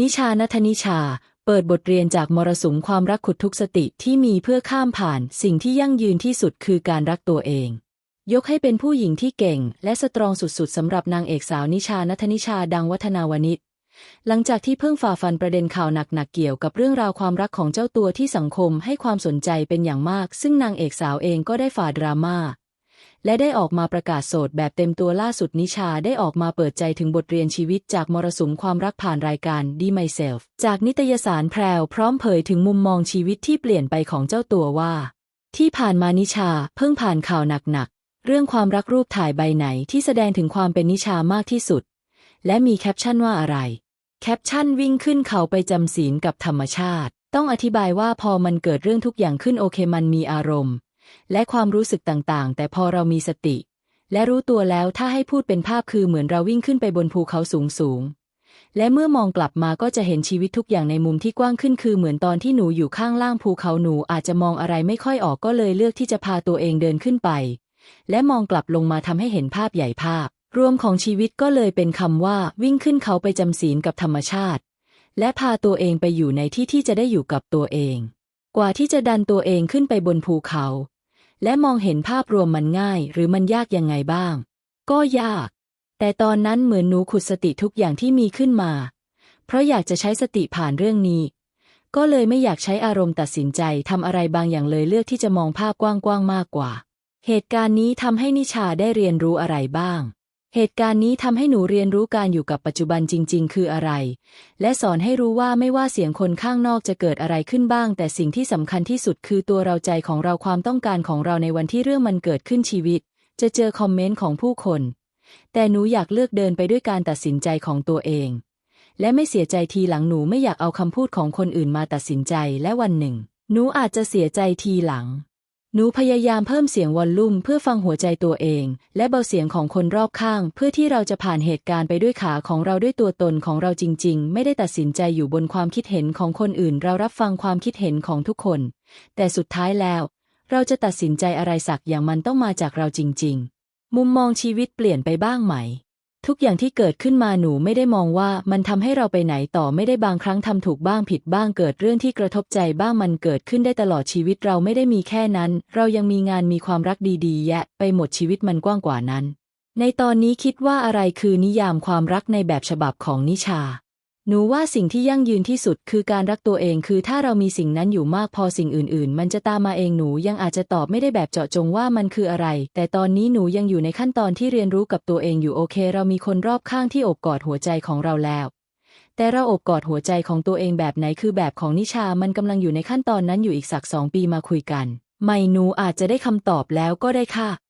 นิชานัทนิชา เปิดบทเรียนจากมรสุมความรักขุดทุกสติที่มีเพื่อข้ามผ่าน สิ่งที่ยั่งยืนที่สุดคือการรักตัวเอง ยกให้เป็นผู้หญิงที่เก่ง และสตรองสุดๆสำหรับนางเอกสาวนิชานัทนิชาดังวัฒนาวนิชหลังจากที่เพิ่งฝ่าฟันประเด็นข่าวหนักๆเกี่ยวกับเรื่องราวความรักของเจ้าตัวที่สังคมให้ความสนใจเป็นอย่างมาก ซึ่งนางเอกสาวเองก็ได้ฝ่าดราม่า และได้ออกมาประกาศโสดแบบเต็มตัวล่าสุดนิชาได้ออกมาเปิดใจถึงบทเรียนชีวิตจากมรสุมความรักผ่านรายการ Be Myself จากนิตยสารแพรวพร้อมเผยถึงมุมมองชีวิตที่เปลี่ยนไปของเจ้าตัวว่า ที่ผ่านมานิชาเพิ่งผ่านข่าวหนักๆ เรื่องความรักรูปถ่ายใบไหนที่แสดงถึงความเป็นนิชามากที่สุด และมีแคปชั่นว่าอะไร แคปชั่นวิ่งขึ้นเขาไปจำศีลกับธรรมชาติ ต้องอธิบายว่าพอมันเกิดเรื่องทุกอย่างขึ้นโอเคมันมีอารมณ์ และความรู้สึกต่างๆ แต่พอเรามีสติ และรู้ตัวแล้วถ้าให้พูดเป็นภาพคือเหมือนเราวิ่งขึ้นไปบนภูเขาสูงสูงๆและเมื่อมองกลับมาก็จะเห็นชีวิตทุกอย่างในมุมที่กว้างขึ้นคือเหมือนตอนที่หนูอยู่ข้างล่างภูเขาหนูอาจจะมองอะไรไม่ค่อยออกก็เลยเลือกที่จะพาตัวเองเดินขึ้นไป และมองกลับลงมาทำให้เห็นภาพใหญ่ภาพ รวมของชีวิตก็เลยเป็นคำว่าวิ่งขึ้นเขาไปจำศีลกับธรรมชาติ และพาตัวเองไปอยู่ในที่ที่จะได้อยู่กับตัวเอง กว่าที่จะดันตัวเองขึ้นไปบนภูเขา และมองเห็นภาพรวมมันง่าย หรือมันยากยังไงบ้าง ก็ยาก แต่ตอนนั้นเหมือนหนูขุดสติทุกอย่างที่มีขึ้นมา เพราะอยากจะใช้สติผ่านเรื่องนี้ ก็เลยไม่อยากใช้อารมณ์ตัดสินใจทำอะไรบางอย่างเลยเลือกที่จะมองภาพกว้างๆมากกว่า เหตุการณ์นี้ทำให้นิชาได้เรียนรู้อะไรบ้าง เหตุการณ์นี้ทำให้หนูเรียนรู้การอยู่กับปัจจุบันจริง ๆ คืออะไร และสอนให้รู้ว่าไม่ว่าเสียงคนข้างนอกจะเกิดอะไรขึ้นบ้าง แต่สิ่งที่สำคัญที่สุดคือตัวเราใจของเราความต้องการของเราในวันที่เรื่องมันเกิดขึ้นชีวิต จะเจอคอมเมนต์ของผู้คน แต่หนูอยากเลือกเดินไปด้วยการตัดสินใจของตัวเอง และไม่เสียใจทีหลังหนูไม่อยากเอาคำพูดของคนอื่นมาตัดสินใจและวันหนึ่ง หนูอาจจะเสียใจทีหลัง หนูพยายามเพิ่มเสียงวอลลุ่มเพื่อฟังหัวใจตัวเอง และเบาเสียงของคนรอบข้าง เพื่อที่เราจะผ่านเหตุการณ์ไปด้วยขาของเราด้วยตัวตนของเราจริง ๆ ไม่ได้ตัดสินใจอยู่บนความคิดเห็นของคนอื่น เรารับฟังความคิดเห็นของทุกคน แต่สุดท้ายแล้ว เราจะตัดสินใจอะไรสักอย่างมันต้องมาจากเราจริง ๆ มุมมองชีวิตเปลี่ยนไปบ้างไหม ทุกอย่างที่เกิดขึ้นมาหนูไม่ได้มองว่ามันทำให้เราไปไหนต่อไม่ได้บางครั้งทำถูกบ้างผิดบ้างเกิดเรื่องที่กระทบใจบ้างมันเกิดขึ้นได้ตลอดชีวิตเราไม่ได้มีแค่นั้น เรายังมีงานมีความรักดีๆ แยะ ไปหมดชีวิตมันกว้างกว่านั้น ในตอนนี้คิดว่าอะไรคือนิยามความรักในแบบฉบับของนิชา หนูว่าสิ่งที่ยั่งยืนที่สุดคือการรักตัวเองคือถ้าเรามีสิ่งนั้นอยู่มากพอสิ่งอื่น ๆ มันจะตามมาเองหนูยังอาจจะตอบไม่ได้แบบเจาะจงว่ามันคืออะไร แต่ตอนนี้หนูยังอยู่ในขั้นตอนที่เรียนรู้กับตัวเองอยู่โอเค เรามีคนรอบข้างที่โอบกอดหัวใจของเราแล้ว แต่เราโอบกอดหัวใจของตัวเองแบบไหนคือแบบของนิชามันกำลังอยู่ในขั้นตอนนั้นอยู่อีกสักสองปีมาคุยกัน ไม่หนูอาจจะได้คำตอบแล้วก็ได้ค่ะ